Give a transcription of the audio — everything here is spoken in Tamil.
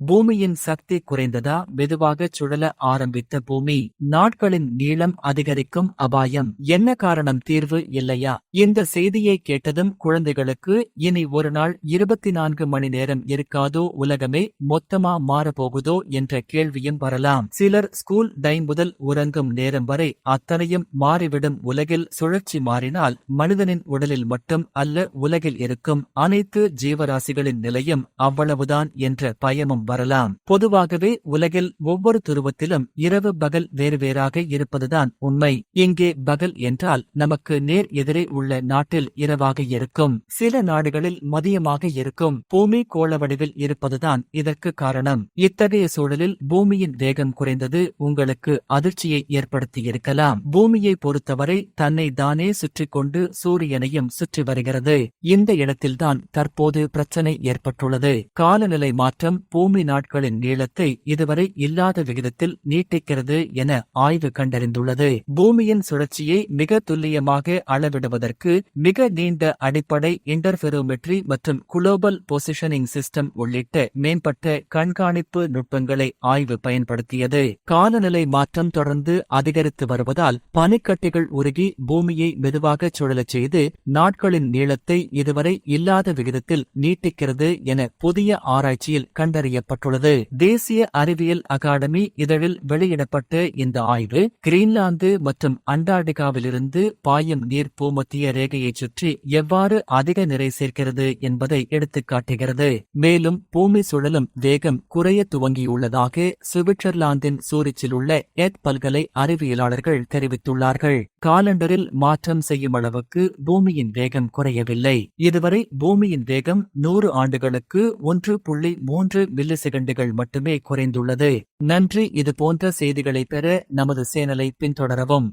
பூமியின் சக்தி குறைந்ததா? மெதுவாக சுழல ஆரம்பித்த பூமி நாட்களின் நீளம் அதிகரிக்கும் அபாயம். என்ன காரணம்? தீர்வு இல்லையா? இந்த செய்தியை கேட்டதும் குழந்தைகளுக்கு இனி ஒரு நாள் இருபத்தி நான்கு மணி நேரம் இருக்காதோ? உலகமே மொத்தமா மாறப்போகுதோ? என்ற கேள்வியும் வரலாம். சிலர் ஸ்கூல் டைம் முதல் உறங்கும் நேரம் வரை அத்தனையும் மாறிவிடும். உலகில் சுழற்சி மாறினால் மனிதனின் உடலில் மட்டும் அல்ல உலகில் இருக்கும் அனைத்து ஜீவராசிகளின் நிலையும் அவ்வளவுதான் என்ற பயமும் வரலாம். பொதுவாகவே உலகில் ஒவ்வொரு துருவத்திலும் இரவு பகல் வேறு வேறாக இருப்பதுதான் உண்மை. இங்கே பகல் என்றால் நமக்கு நேர் எதிரே உள்ள நாட்டில் இரவாக இருக்கும். சில நாடுகளில் மதியமாக இருக்கும். பூமி கோள வடிவில் இருப்பதுதான் இதற்கு காரணம். இத்தகைய சூழலில் பூமியின் வேகம் குறைந்தது உங்களுக்கு அதிர்ச்சியை ஏற்படுத்தியிருக்கலாம். பூமியை பொறுத்தவரை தன்னை தானே சுற்றி கொண்டு சூரியனையும் சுற்றி வருகிறது. இந்த இடத்தில்தான் தற்போது பிரச்சனை ஏற்பட்டுள்ளது. காலநிலை மாற்றம் பூமி பூமி நாட்களின் நீளத்தை இதுவரை இல்லாத விகிதத்தில் நீட்டிக்கிறது என ஆய்வு கண்டறிந்துள்ளது. பூமியின் சுழற்சியை மிக துல்லியமாக அளவிடுவதற்கு மிக நீண்ட அடிப்படை இன்டர்ஃபெரோமெட்ரி மற்றும் குளோபல் பொசிஷனிங் சிஸ்டம் உள்ளிட்ட மேம்பட்ட கண்காணிப்பு நுட்பங்களை ஆய்வு பயன்படுத்தியது. காலநிலை மாற்றம் தொடர்ந்து அதிகரித்து வருவதால் பனிக்கட்டிகள் உருகி பூமியை மெதுவாக சுழலச் செய்து நாட்களின் நீளத்தை இதுவரை இல்லாத விகிதத்தில் நீட்டிக்கிறது என புதிய ஆராய்ச்சியில் கண்டறியப்பட்டது கண்டறியப்பட்டுள்ளது தேசிய அறிவியல் அகாடமி இதழில் வெளியிடப்பட்ட இந்த ஆய்வு கிரீன்லாந்து மற்றும் அண்டார்டிகாவிலிருந்து பாயும் நீர் பூமத்திய ரேகையைச் சுற்றி எவ்வாறு அதிக நிறை சேர்க்கிறது என்பதை எடுத்துக்காட்டுகிறது. மேலும் பூமி சுழலும் வேகம் குறைய துவங்கியுள்ளதாக சுவிட்சர்லாந்தின் சூரிச்சில் உள்ள எத் பல்கலை அறிவியலாளர்கள் தெரிவித்துள்ளார்கள். காலண்டரில் மாற்றம் செய்யும் அளவுக்கு பூமியின் வேகம் குறையவில்லை. இதுவரை பூமியின் வேகம் நூறு ஆண்டுகளுக்கு ஒன்று புள்ளி மூன்று மில்லி செகண்டுகள் மட்டுமே குறைந்துள்ளது. நன்றி இது போன்ற செய்திகளை பெற நமது சேனலை பின்தொடரவும்.